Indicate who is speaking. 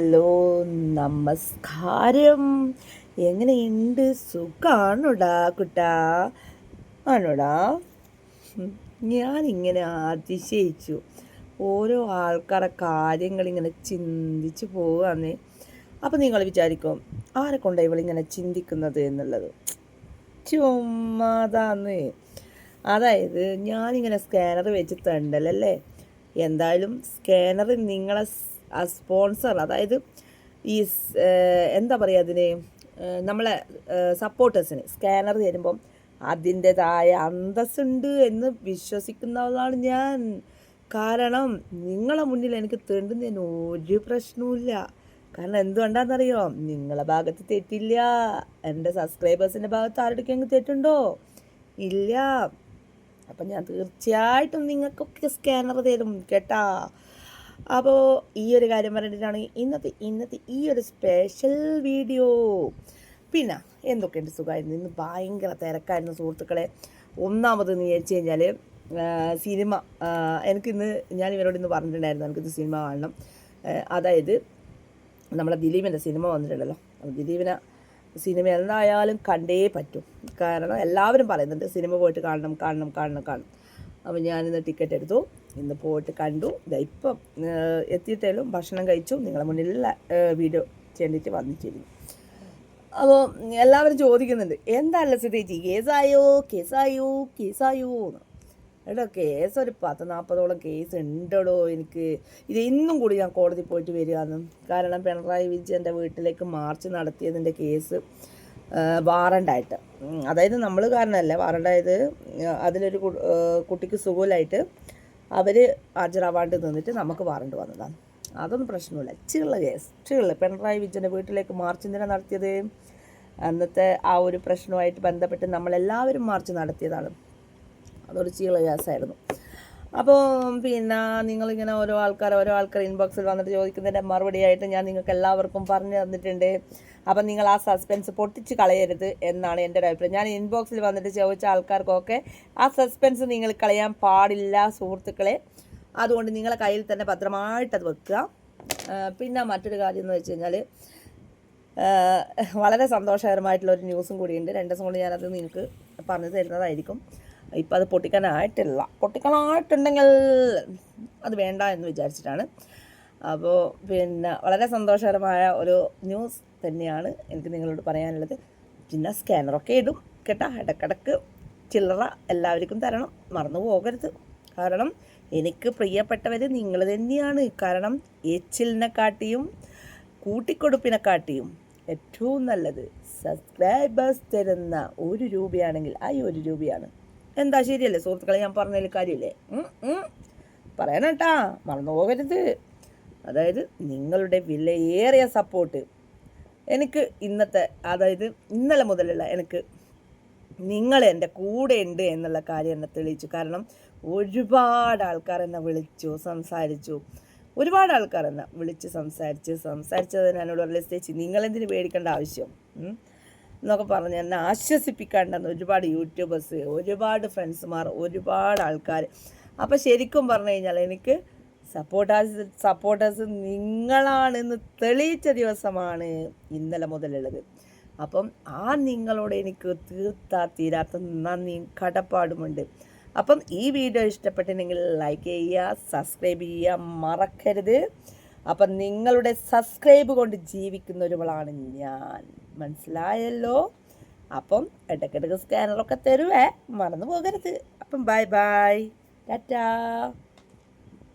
Speaker 1: Hello നമസ്കാരം. എങ്ങനെയുണ്ട്? സുഖാണോടാ കുട്ടാ? ആണോടാ? ഞാനിങ്ങനെ അതിശയിച്ചു. ഓരോ ആൾക്കാരെ കാര്യങ്ങൾ ഇങ്ങനെ ചിന്തിച്ച് പോവുകയെന്നേ അപ്പം നിങ്ങൾ വിചാരിക്കും ആരെ കൊണ്ടാണ് ഇവളിങ്ങനെ ചിന്തിക്കുന്നത് എന്നുള്ളത്? ചുമ്മാതാന്ന്. അതായത് ഞാനിങ്ങനെ സ്കാനർ വെച്ച് തണ്ടലല്ലേ? എന്തായാലും സ്കാനർ നിങ്ങളെ സ്പോൺസർ അതായത് ഈ എന്താ പറയുക അതിന് നമ്മളെ സപ്പോർട്ടേഴ്സിന് സ്കാനർ തരുമ്പം അതിന്റെതായ അന്തസ്സുണ്ട് എന്ന് വിശ്വസിക്കുന്നതാണ് ഞാൻ. കാരണം നിങ്ങളെ മുന്നിൽ എനിക്ക് തെണ്ടുന്നതിന് ഒരു പ്രശ്നവുമില്ല. കാരണം എന്തുകൊണ്ടാണെന്നറിയോ? നിങ്ങളെ ഭാഗത്ത് തെറ്റില്ല. എന്റെ സബ്സ്ക്രൈബേഴ്സിന്റെ ഭാഗത്ത് ആരുടെക്കെങ്കിലും തെറ്റുണ്ടോ? ഇല്ല. അപ്പം ഞാൻ തീർച്ചയായിട്ടും നിങ്ങൾക്കൊക്കെ സ്കാനർ തരും കേട്ടാ. അപ്പോൾ ഈ ഒരു കാര്യം പറഞ്ഞിട്ടാണ് ഇന്നത്തെ ഇന്നത്തെ ഈ ഒരു സ്പെഷ്യൽ വീഡിയോ പിന്നെ എന്തൊക്കെയുണ്ട് സുഖമായിരുന്നു? ഇന്ന് ഭയങ്കര തിരക്കായിരുന്നു സുഹൃത്തുക്കളെ. ഒന്നാമത് എന്ന് വിചാരിച്ചു കഴിഞ്ഞാൽ സിനിമ എനിക്കിന്ന് ഞാൻ ഇവരോട് ഇന്ന് പറഞ്ഞിട്ടുണ്ടായിരുന്നു എനിക്കിത് സിനിമ കാണണം. അതായത് നമ്മളെ ദിലീപിന്റെ സിനിമ വന്നിട്ടുണ്ടല്ലോ. ദിലീപിനെ സിനിമ എന്തായാലും കണ്ടേ പറ്റും. കാരണം എല്ലാവരും പറയുന്നുണ്ട് സിനിമ പോയിട്ട് കാണണം കാണണം കാണണം കാണണം. അപ്പോൾ ഞാനിന്ന് ടിക്കറ്റ് എടുത്തു. ഇന്ന് പോയിട്ട് കണ്ടു. ഇപ്പം എത്തിയിട്ടേലും ഭക്ഷണം കഴിച്ചു. നിങ്ങളുടെ മുന്നിലുള്ള വീഡിയോ ചെയ്തിട്ട് വന്നിട്ടിരുന്നു. അപ്പോൾ എല്ലാവരും ചോദിക്കുന്നുണ്ട് എന്താ സ്ഥിതി? കേസായോ? കേസായോ? കേസായോ? എന്ന്. എടോ കേസ് ഒരു പത്ത് നാൽപ്പതോളം കേസ് ഉണ്ടോ എനിക്ക്. ഇത് ഇന്നും കൂടി ഞാൻ കോടതി പോയിട്ട് വരികയെന്ന് കാരണം പിണറായി വിജയന്റെ വീട്ടിലേക്ക് മാർച്ച് നടത്തിയതിന്റെ കേസ് വാറണ്ടായിട്ട്. അതായത് നമ്മൾ കാരണമല്ല വാറണ്ടായത് അതിലൊരു കുട്ടിക്ക് സുഖമില്ലായിട്ട് അവർ ഹാജരാവാണ്ട് നിന്നിട്ട് നമുക്ക് വാറണ്ട് വന്നതാണ്. അതൊന്നും പ്രശ്നമില്ല. ചിള്ള കേസ് ചിള്ള പിണറായി വിജയന്റെ വീട്ടിലേക്ക് മാർച്ച് എന്തിനാ നടത്തിയത്? അന്നത്തെ ആ ഒരു പ്രശ്നവുമായിട്ട് ബന്ധപ്പെട്ട് നമ്മളെല്ലാവരും മാർച്ച് നടത്തിയതാണ്. അതൊരു ചീള ഗ്യാസായിരുന്നു അപ്പോൾ പിന്നെ നിങ്ങളിങ്ങനെ ഓരോ ആൾക്കാർ ഓരോ ആൾക്കാർ ഇൻബോക്സിൽ വന്നിട്ട് ചോദിക്കുന്നതിന്റെ മറുപടിയായിട്ട് ഞാൻ നിങ്ങൾക്ക് എല്ലാവർക്കും പറഞ്ഞു തന്നിട്ടുണ്ട്. അപ്പം നിങ്ങൾ ആ സസ്പെൻസ് പൊട്ടിച്ച് കളയരുത് എന്നാണ് എന്റെ ഒരു അഭിപ്രായം. ഞാൻ ഇൻബോക്സിൽ വന്നിട്ട് ചോദിച്ച ആൾക്കാർക്കൊക്കെ ആ സസ്പെൻസ് നിങ്ങൾ കളയാൻ പാടില്ല സുഹൃത്തുക്കളെ. അതുകൊണ്ട് നിങ്ങളെ കയ്യിൽ തന്നെ ഭദ്രമായിട്ട് അത് വെക്കുക. പിന്നെ മറ്റൊരു കാര്യം എന്ന് വെച്ച് കഴിഞ്ഞാൽ വളരെ സന്തോഷകരമായിട്ടുള്ള ഒരു ന്യൂസും കൂടിയുണ്ട്. രണ്ട് ദിവസം കൊണ്ട് ഞാനത് നിങ്ങൾക്ക് പറഞ്ഞു തരുന്നതായിരിക്കും. ഇപ്പം അത് പൊട്ടിക്കാനായിട്ടില്ല. പൊട്ടിക്കാനായിട്ടുണ്ടെങ്കിൽ അത് വേണ്ട എന്ന് വിചാരിച്ചിട്ടാണ്. അപ്പോൾ പിന്നെ വളരെ സന്തോഷകരമായ ഒരു ന്യൂസ് തന്നെയാണ് എനിക്ക് നിങ്ങളോട് പറയാനുള്ളത്. പിന്നെ സ്കാനറൊക്കെ ഇടും കേട്ടാ. ഇടക്കിടക്ക് ചില്ലറ എല്ലാവർക്കും തരണം. മറന്നു പോകരുത്. കാരണം എനിക്ക് പ്രിയപ്പെട്ടവർ നിങ്ങൾ തന്നെയാണ്. കാരണം എച്ചിലിനെക്കാട്ടിയും കൂട്ടിക്കൊടുപ്പിനെക്കാട്ടിയും ഏറ്റവും നല്ലത് സബ്സ്ക്രൈബേഴ്സ് തരുന്ന ഒരു രൂപയാണെങ്കിൽ ആ ഒരു രൂപയാണ്. എന്താ ശരിയല്ലേ സുഹൃത്തുക്കളെ? ഞാൻ പറഞ്ഞതിൽ കാര്യമില്ലേ? ഉം, കേട്ടാ. മറന്നു പോകരുത്. അതായത് നിങ്ങളുടെ വിലയേറിയ സപ്പോർട്ട് എനിക്ക് ഇന്നത്തെ അതായത് ഇന്നലെ മുതലുള്ള എനിക്ക് നിങ്ങൾ എന്റെ കൂടെ ഉണ്ട് എന്നുള്ള കാര്യം എന്നെ തെളിയിച്ചു. കാരണം ഒരുപാട് ആൾക്കാർ എന്നെ വിളിച്ചു സംസാരിച്ചു. ഒരുപാട് ആൾക്കാർ എന്നെ വിളിച്ച് സംസാരിച്ച് സംസാരിച്ചത് എന്നോട് പറഞ്ഞ ചേച്ചി നിങ്ങളെന്തിന് പേടിക്കേണ്ട ആവശ്യം? എന്നൊക്കെ പറഞ്ഞ് എന്നെ ആശ്വസിപ്പിക്കാണ്ടെന്ന് ഒരുപാട് യൂട്യൂബേഴ്സ് ഒരുപാട് ഫ്രണ്ട്സുമാർ ഒരുപാട് ആൾക്കാർ അപ്പോൾ ശരിക്കും പറഞ്ഞു കഴിഞ്ഞാൽ എനിക്ക് സപ്പോർട്ടേഴ്സ് സപ്പോർട്ടേഴ്സ് നിങ്ങളാണെന്ന് തെളിയിച്ച ദിവസമാണ് ഇന്നലെ മുതലുള്ളത്. അപ്പം ആ നിങ്ങളോട് എനിക്ക് തീർത്താ തീരാത്ത നന്ദിയും കടപ്പാടുമുണ്ട്. അപ്പം ഈ വീഡിയോ ഇഷ്ടപ്പെട്ടിട്ടുണ്ടെങ്കിൽ ലൈക്ക് ചെയ്യുക സബ്സ്ക്രൈബ് ചെയ്യുക മറക്കരുത്. അപ്പം നിങ്ങളുടെ സബ്സ്ക്രൈബ് കൊണ്ട് ജീവിക്കുന്ന ഒരുവളാണ് ഞാൻ. മനസ്സിലായല്ലോ? അപ്പം ഇടയ്ക്കിടയ്ക്ക് സ്കാനറൊക്കെ തരുവേ. മറന്നു പോകരുത്. അപ്പം ബൈ ബൈ ടാറ്റാ